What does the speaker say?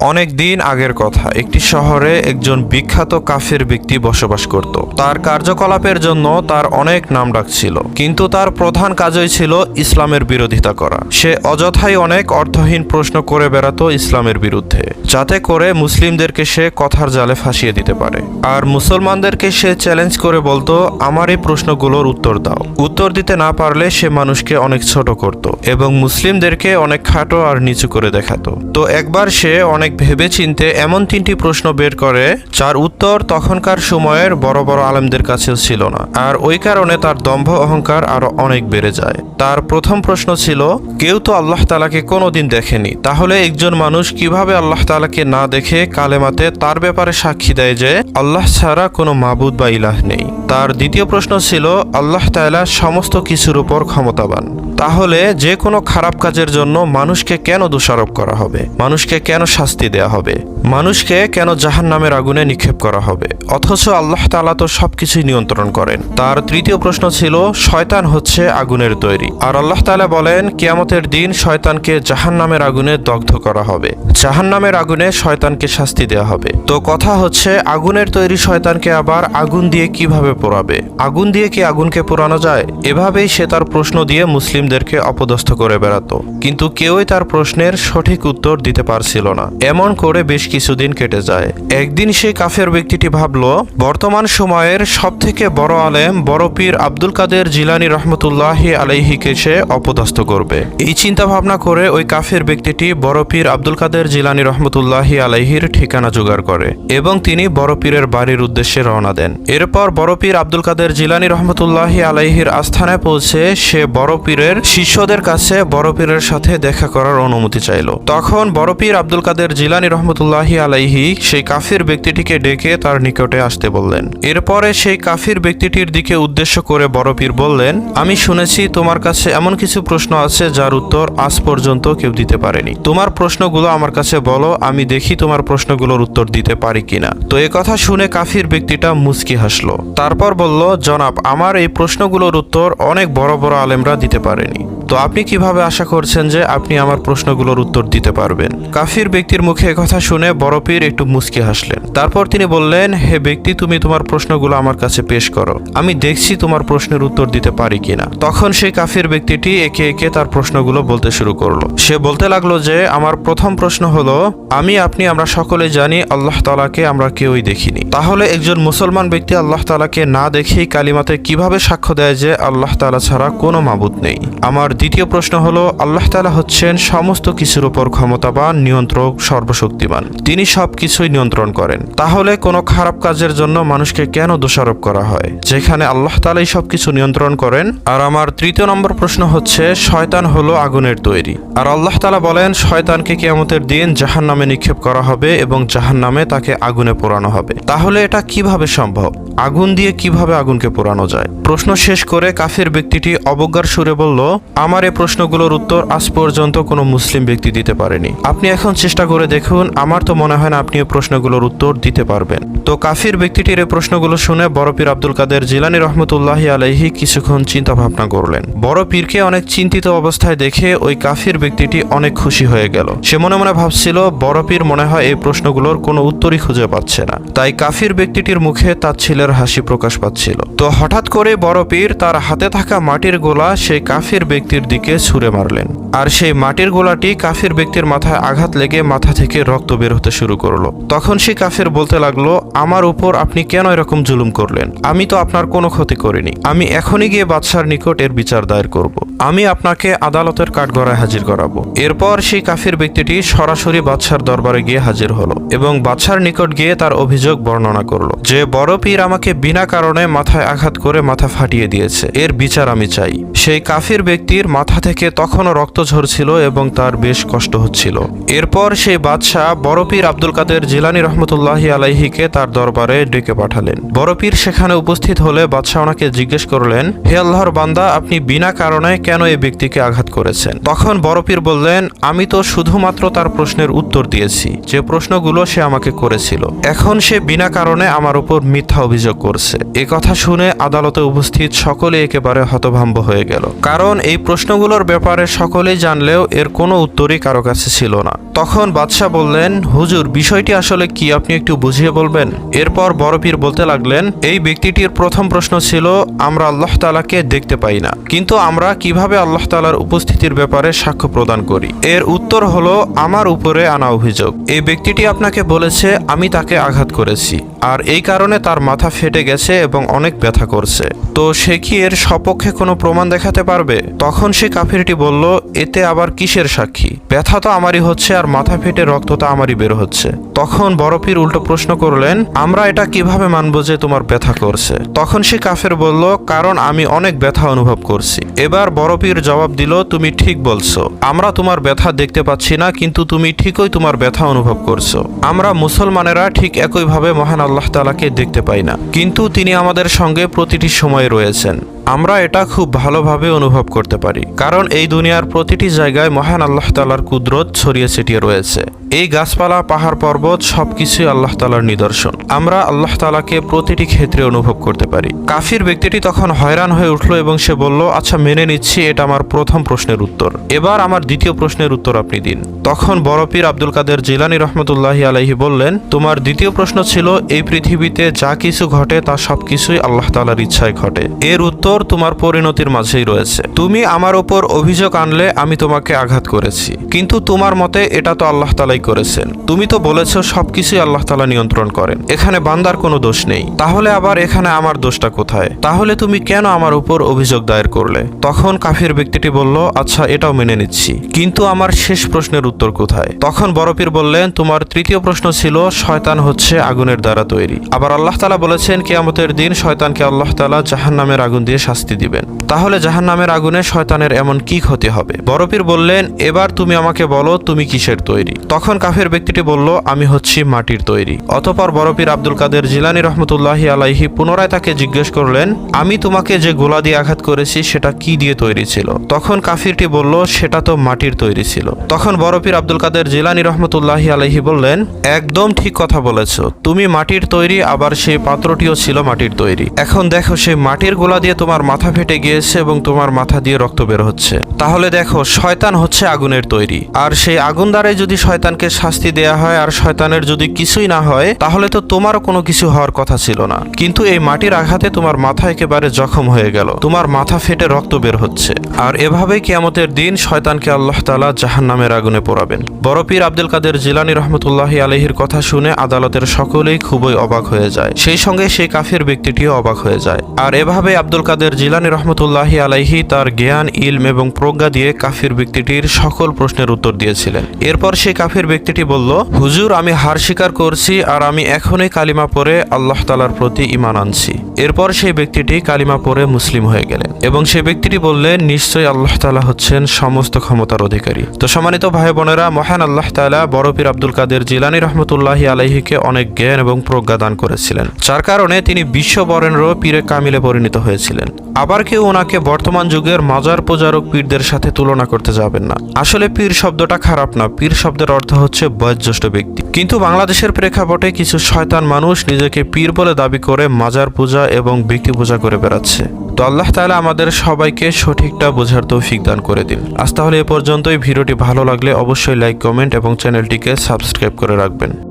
অনেক দিন আগের কথা, একটি শহরে একজন বিখ্যাত কাফের ব্যক্তি বসবাস করত। তার কার্যকলাপের জন্য তার অনেক নাম ডাক ছিল, কিন্তু তার প্রধান কাজই ছিল ইসলামের বিরোধিতা করা। সে অযথাই অনেক অর্থহীন প্রশ্ন করে বেড়াতো ইসলামের বিরুদ্ধে, যাতে করে মুসলিমদেরকে সে কথার জালে ফাঁসিয়ে দিতে পারে। আর মুসলমানদেরকে সে চ্যালেঞ্জ করে বলতো, আমার এই প্রশ্নগুলোর উত্তর দাও। উত্তর দিতে না পারলে সে মানুষকে অনেক ছোট করত এবং মুসলিমদেরকে অনেক খাটো আর নিচু করে দেখাতো। তো একবার সে অনেক ভেবে চিনতে এমন তিনটি প্রশ্ন বের করে, যার উত্তর তখনকার সময়ের বড় বড় আলেমদের কাছে ছিল না। আর ওই কারণে তার দম্ভ অহংকার আরও অনেক বেড়ে যায়। তার প্রথম প্রশ্ন ছিল, কেউ তো আল্লাহ তালাকে কোনোদিন দেখেনি। তাহলে একজন মানুষ কীভাবে আল্লাহ তালাকে না দেখে কালেমাতে তার ব্যাপারে সাক্ষী দেয় যে, আল্লাহ ছাড়া কোনো মাবুদ বা ইলাহ নেই? তার দ্বিতীয় প্রশ্ন ছিল, আল্লাহ তাআলা সমস্ত কিছুর উপর ক্ষমতাবান। তাহলে যে কোনো খারাপ কাজের জন্য মানুষকে কেন দোষারোপ করা হবে? মানুষকে কেন শাস্তি দেয়া হবে? মানুষকে কেন জাহান নামের আগুনে নিক্ষেপ করা হবে? অথচ আল্লাহ তালা তো সবকিছুই নিয়ন্ত্রণ করেন। তার তৃতীয় প্রশ্ন ছিল, শয়তান হচ্ছে আগুনের তৈরি। আর আল্লাহ তাআলা বলেন, কিয়ামতের দিন শয়তানকে জাহান নামের আগুনে দগ্ধ করা হবে। জাহান নামের আগুনে শয়তানকে শাস্তি দেওয়া হবে। তো কথা হচ্ছে, আগুনের তৈরি শয়তানকে আবার আগুন দিয়ে কীভাবে পোড়াবে? আগুন দিয়ে কি আগুনকে পোড়ানো যায়? এভাবেই সে তার প্রশ্ন দিয়ে মুসলিমদেরকে অপদস্থ করে বেড়াতো। কিন্তু কেউই তার প্রশ্নের সঠিক উত্তর দিতে পারছিল না। এমন করে বেশ কিছুদিন কেটে যায়। একদিন সেই কাফের ব্যক্তিটি ভাবল, বর্তমান সময়ের সব থেকে বড় আলেম বড় পীর আব্দুল কাদের জিলানি রহমতুল্লাহ আলাইহিকে সে অপদস্থ করবে। এই চিন্তা ভাবনা করে ওই কাফের ব্যক্তিটি বড় পীর আব্দুল কাদের জিলানি রহমতুল্লাহ আলাইহির ঠিকানা জোগাড় করে এবং তিনি বড় পীরের বাড়ির উদ্দেশ্যে রওনা দেন। এরপর বড় পীর আব্দুল কাদের জিলানি রহমতুল্লাহ আলাইহির আস্থানায় পৌঁছে সে বড় পীরের শিষ্যদের কাছে বড় পীরের সাথে দেখা করার অনুমতি চাইল। তখন বড় পীর আব্দুল কাদের জিলানি রহমতুল্লাহি আলাইহি সেই কাফির ব্যক্তিটিকে ডেকে তার নিকটে আসতে বললেন। এরপরে সেই কাফির ব্যক্তিটির দিকে উদ্দেশ্য করে বড় পীর বললেন, আমি শুনেছি তোমার কাছে এমন কিছু প্রশ্ন আছে যার উত্তর আজ পর্যন্ত কেউ দিতে পারেনি। তোমার প্রশ্নগুলো আমার কাছে বলো, আমি দেখি তোমার প্রশ্নগুলোর উত্তর দিতে পারি কিনা। তো এ কথা শুনে কাফির ব্যক্তিটা মুচকি হাসলো। তারপর বলল, জনাব, আমার এই প্রশ্নগুলোর উত্তর অনেক বড় বড় আলেমরা দিতে পারেনি তো আপনি কীভাবে আশা করছেন যে আপনি আমার প্রশ্নগুলোর উত্তর দিতে পারবেন? কাফির ব্যক্তির মুখে কথা শুনে বড় পীর একটু মুচকি হাসলেন। তারপর তিনি বললেন, হে ব্যক্তি, তুমি তোমার প্রশ্নগুলো আমার কাছে পেশ করো। আমি দেখছি তোমার প্রশ্নের উত্তর দিতে পারি কিনা। তখন সেই কাফির ব্যক্তিটি একে একে তার প্রশ্নগুলো বলতে শুরু করল। সে বলতে লাগল যে, আমার প্রথম প্রশ্ন হলো, আমি, আপনি, আমরা সকলে জানি আল্লাহ তালাকে আমরা কেউই দেখিনি। তাহলে একজন মুসলমান ব্যক্তি আল্লাহ তালাকে না দেখেই কালিমাতে কীভাবে সাক্ষ্য দেয় যে আল্লাহ তালা ছাড়া কোনো মাবুদ নেই? আমার দ্বিতীয় প্রশ্ন হলো, আল্লাহ তালা হচ্ছেন সমস্ত কিছুর উপর ক্ষমতাবান, নিয়ন্ত্রক, সর্বশক্তিমান। তিনি সব কিছুই নিয়ন্ত্রণ করেন। তাহলে কোনো খারাপ কাজের জন্য মানুষকে কেন দোষারোপ করা হয়? যেখানে আল্লাহ তালাই সবকিছু নিয়ন্ত্রণ করেন। আর আমার তৃতীয় নম্বর প্রশ্ন হচ্ছে, শয়তান হলো আগুনের তৈরি। আর আল্লাহ তালা বলেন, শয়তানকে কিয়ামতের দিন জাহান নামে নিক্ষেপ করা হবে এবং জাহান নামে তাকে আগুনে পোড়ানো হবে। তাহলে এটা কীভাবে সম্ভব? আগুন দিয়ে কীভাবে আগুনকে পোড়ানো যায়? প্রশ্ন শেষ করে কাফের ব্যক্তিটি অবজ্ঞার সুরে বলল, আমার এই প্রশ্নগুলোর উত্তর আজ পর্যন্ত কোনো মুসলিম ব্যক্তি দিতে পারেনি। আপনি এখন চেষ্টা করে দেখুন, আমার তো মনে হয় না আপনি এই প্রশ্নগুলোর উত্তর দিতে পারবেন। তো কাফির ব্যক্তিটির এই প্রশ্নগুলো শুনে বড় পীর আব্দুল কাদের জিলানি রহমতুল্লাহ আলাইহি কিছুক্ষণ চিন্তা ভাবনা করলেন। বড় পীরকে অনেক চিন্তিত অবস্থায় দেখে ওই কাফির ব্যক্তিটি অনেক খুশি হয়ে গেল। সে মনে মনে ভাবছিল, বড় পীর মনে হয় এই প্রশ্নগুলোর কোনো উত্তরই খুঁজে পাচ্ছে না। তাই কাফির ব্যক্তিটির মুখে তার ছেলের হাসি প্রকাশ পাচ্ছিল। তো হঠাৎ করে বড় পীর তার হাতে থাকা মাটির গোলা সেই কাফির ব্যক্তির দিকে ছুঁড়ে মারলেন। আর সেই মাটির গোলাটি কাফির ব্যক্তির মাথায় আঘাত লেগে মাথা থেকে রক্ত বের হতে শুরু করল। তখন সেই কাফির বলতে লাগল, আমার উপর আপনি কেন এরকম জুলুম করলেন? আমি তো আপনার কোনো ক্ষতি করিনি। আমি এখনই গিয়ে বাদশার নিকট এর বিচার দায়ের করব। আমি আপনাকে আদালতের কাঠগড়ায় হাজির করাবো। এরপর সেই কাফির ব্যক্তিটি সরাসরি বাদশার দরবারে গিয়ে হাজির হলো এবং বাদশার নিকট গিয়ে তার অভিযোগ বর্ণনা করল যে, বড় পীর আমাকে বিনা কারণে মাথায় আঘাত করে মাথা ফাটিয়ে দিয়েছে। এর বিচার আমি চাই। সেই কাফির ব্যক্তির মাথা থেকে তখনও রক্ত ঝরছিল এবং তার বেশ কষ্ট হচ্ছিল। এরপর সেই বাদশাহ বড় পীর আব্দুল কাদের জিলানি রহমতুল্লাহ রহমতুল্লাহি আলাইহিকে তার দরবারে ডেকে পাঠালেন। বড় পীর সেখানে উপস্থিত হলে বাদশাহ ওনাকে জিজ্ঞেস করলেন, হে আল্লাহর বান্দা, আপনি বিনা কারণে কেন এই ব্যক্তিকে আঘাত করেছেন? তখন বড় পীর বললেন, আমি তো শুধুমাত্র তার প্রশ্নের উত্তর দিয়েছি। যে প্রশ্নগুলো সে আমাকে করেছিল, এখন সে বিনা কারণে আমার উপর মিথ্যা অভিযোগ করছে। এ কথা শুনে আদালতে উপস্থিত সকলে একেবারে হতভম্ব হয়ে গেল। কারণ এই প্রশ্নগুলোর ব্যাপারে সকলেই জানলেও এর কোনো উত্তরই কারও কাছে ছিল না। তখন বাদশাহ বললেন, হুজুর, বিষয়টি আসলে কি? আপনি একটু বুঝিয়ে বলবেন? এরপর বড় পীর বলতে লাগলেন, এই ব্যক্তিটির প্রথম প্রশ্ন ছিল, আমরা আল্লাহ তালাকে দেখতে পাই না। কিন্তু আমরা কীভাবে আল্লাহ তালার উপস্থিতির ব্যাপারে সাক্ষ্য প্রদান করি? এর উত্তর হলো, আমার উপরে আনা অভিযোগ। এই ব্যক্তিটি আপনাকে বলেছে, আমি তাকে আঘাত করেছি। আর এই কারণে তার মাথা ফেটে গেছে এবং অনেক ব্যথা করছে। তো সে কি এর সপক্ষে কোনো প্রমাণ দেখাতে পারবে? তখন সে কাফিরটি বলল, এতে আবার কিসের সাক্ষী? ব্যথা তো আমারই হচ্ছে, আর মাথা ফেটে রক্তটা আমারই বের হচ্ছে। তখন বড় পীর উল্টো প্রশ্ন করলেন, আমরা এটা কীভাবে মানবো যে তোমার ব্যথা করছে? তখন সে কাফের বলল, কারণ আমি অনেক ব্যথা অনুভব করছি। এবার বড় পীর জবাব দিল, তুমি ঠিক বলছো। আমরা তোমার ব্যথা দেখতে পাচ্ছি না, কিন্তু তুমি ঠিকই তোমার ব্যথা অনুভব করছ। আমরা মুসলমানেরা ঠিক একইভাবে মহান আল্লাহ তালাকে দেখতে পাই না। কিন্তু তিনি আমাদের সঙ্গে প্রতিটি সময় রয়েছেন। আমরা এটা খুব ভালোভাবে অনুভব করতে পারি, কারণ এই দুনিয়ার প্রতিটি জায়গায় মহান আল্লাহ তালার কুদরত ছড়িয়ে ছিটিয়ে রয়েছে। এই গাছপালা, পাহাড় পর্বত সবকিছুই আল্লাহ তালার নিদর্শন। আমরা আল্লাহ তালাকে প্রতিটি ক্ষেত্রে অনুভব করতে পারি। কাফির ব্যক্তিটি তখন হয়রান হয়ে উঠল এবং সে বলল আচ্ছা মেনে নিচ্ছি, এটা আমার প্রথম প্রশ্নের উত্তর। এবার আমার দ্বিতীয় প্রশ্নের উত্তর আপনি দিন। তখন বড় পীর আব্দুল কাদের জিলানি রহমতুল্লাহি আলাইহি বললেন, তোমার দ্বিতীয় প্রশ্ন ছিল, এই পৃথিবীতে যা কিছু ঘটে তা সবকিছুই আল্লাহ তালার ইচ্ছায় ঘটে। এর উত্তর তোমার পরিণতির মাঝেই রয়েছে। তুমি আমার ওপর অভিযোগ আনলে আমি তোমাকে আঘাত করেছি। কিন্তু তোমার মতে এটা তো আল্লাহ তালাই করেছেন। তুমি তো বলেছ সবকিছুই আল্লাহ তালা নিয়ন্ত্রণ করেন। এখানে বান্দার কোনো দোষ নেই। তাহলে আবার এখানে আমার দোষটা কোথায়? তাহলে তুমি কেন আমার উপর অভিযোগ দায়ের করলে? তখন কাফির ব্যক্তিটি বলল আচ্ছা এটাও মেনে নিচ্ছি। কিন্তু আমার শেষ প্রশ্নের উত্তর কোথায়? তখন বরফির বললেন, তোমার তৃতীয় প্রশ্ন ছিল, শয়তান হচ্ছে আগুনের দ্বারা তৈরি। আবার আল্লাহ তালা বলেছেন, কেয়ামতের দিন শয়তানকে আল্লাহ তালা জাহান নামের আগুন দিয়ে শাস্তি দিবেন। তাহলে জাহান নামের আগুনে শয়তানের এমন কি ক্ষতি হবে? বড়পীর বললেন, এবার তুমি আমাকে বলো, তুমি কিসের তৈরি? তখন কাফের ব্যক্তিটি বলল, আমি হচ্ছি মাটির তৈরি। অতপর বড়পীর আব্দুল কাদের জিলানি রহমতুল্লাহি আলাইহি পুনরায় তাকে জিজ্ঞেস করলেন, আমি তোমাকে যে গোলা দিয়ে আঘাত করেছি, সেটা কি দিয়ে তৈরি ছিল? তখন কাফিরটি বলল, সেটা তো মাটির তৈরি ছিল। তখন বড়পীর আব্দুল কাদের জিলানি রহমতুল্লাহি আলাইহি বললেন, একদম ঠিক কথা বলেছ। তুমি মাটির তৈরি, আবার সেই পাত্রটিও ছিল মাটির তৈরি। এখন দেখো, সেই মাটির গোলা দিয়ে তোমার মাথা ফেটে গিয়েছে এবং তোমার মাথা দিয়ে রক্ত বের হচ্ছে। তাহলে দেখো, শয়তান হচ্ছে আগুনের তৈরি। আর সেই আগুন দ্বারাই যদি শয়তানকে শাস্তি দেয়া হয় আর শয়তানের যদি কিছুই না হয়, তাহলে তো তোমারও কোনো কিছু হওয়ার কথা ছিল না। কিন্তু এই মাটির আঘাতে তোমার মাথা একেবারে জখম হয়ে গেল। তোমার মাথা ফেটে রক্ত বের হচ্ছে। আর এভাবেই কিয়ামতের দিন শয়তানকে আল্লাহ তালা জাহান নামের আগুনে পোড়াবেন। বড় পীর আব্দুল কাদের জিলানি রহমতুল্লাহি আলহির কথা শুনে আদালতের সকলেই খুবই অবাক হয়ে যায়। সেই সঙ্গে সেই কাফের ব্যক্তিটিও অবাক হয়ে যায়। আর এভাবে আব্দুল কাদের জিলানি রহমতুল্লাহি আলাইহি তার জ্ঞান, ইলম এবং প্রজ্ঞা দিয়ে কাফির ব্যক্তিটির সকল প্রশ্নের উত্তর দিয়েছিলেন। এরপর সেই কাফির ব্যক্তিটি বলল, হুজুর, আমি হার স্বীকার করছি আর আমি এখনই কালিমা পরে আল্লাহ তালার প্রতি ইমান আনছি। এরপর সেই ব্যক্তিটি কালিমা পরে মুসলিম হয়ে গেলেন এবং সেই ব্যক্তিটি বললেন নিশ্চয়ই আল্লাহ তালা হচ্ছেন সমস্ত ক্ষমতার অধিকারী। তো সম্মানিত ভাই বোনেরা মহান আল্লাহ তালা বড় পীর আব্দুল কাদের জিলানি রহমতুল্লাহি আলাইহিকে অনেক জ্ঞান এবং প্রজ্ঞা দান করেছিলেন। যার কারণে তিনি বিশ্ব বরেণ্য পীরে কামিলে পরিণত হয়েছিলেন। আবার কেউ ওনাকে বর্তমান যুগের মাজার পূজারক পীরদের সাথে তুলনা করতে যাবেন না। আসলে পীর শব্দটা খারাপ না। পীর শব্দের অর্থ হচ্ছে বয়োজ্যেষ্ঠ ব্যক্তি। কিন্তু বাংলাদেশের প্রেক্ষাপটে কিছু শয়তান মানুষ নিজেকে পীর বলে দাবি করে মাজার পূজা এবং ব্যক্তি পূজা করে বেড়াচ্ছে। তো আল্লাহ তাআলা আমাদের সবাইকে সঠিকটা বোঝার তৌফিক দান করে দিন। আজ তাহলে এ পর্যন্তই। ভিডিওটি ভালো লাগলে অবশ্যই লাইক, কমেন্ট এবং চ্যানেলটিকে সাবস্ক্রাইব করে রাখবেন।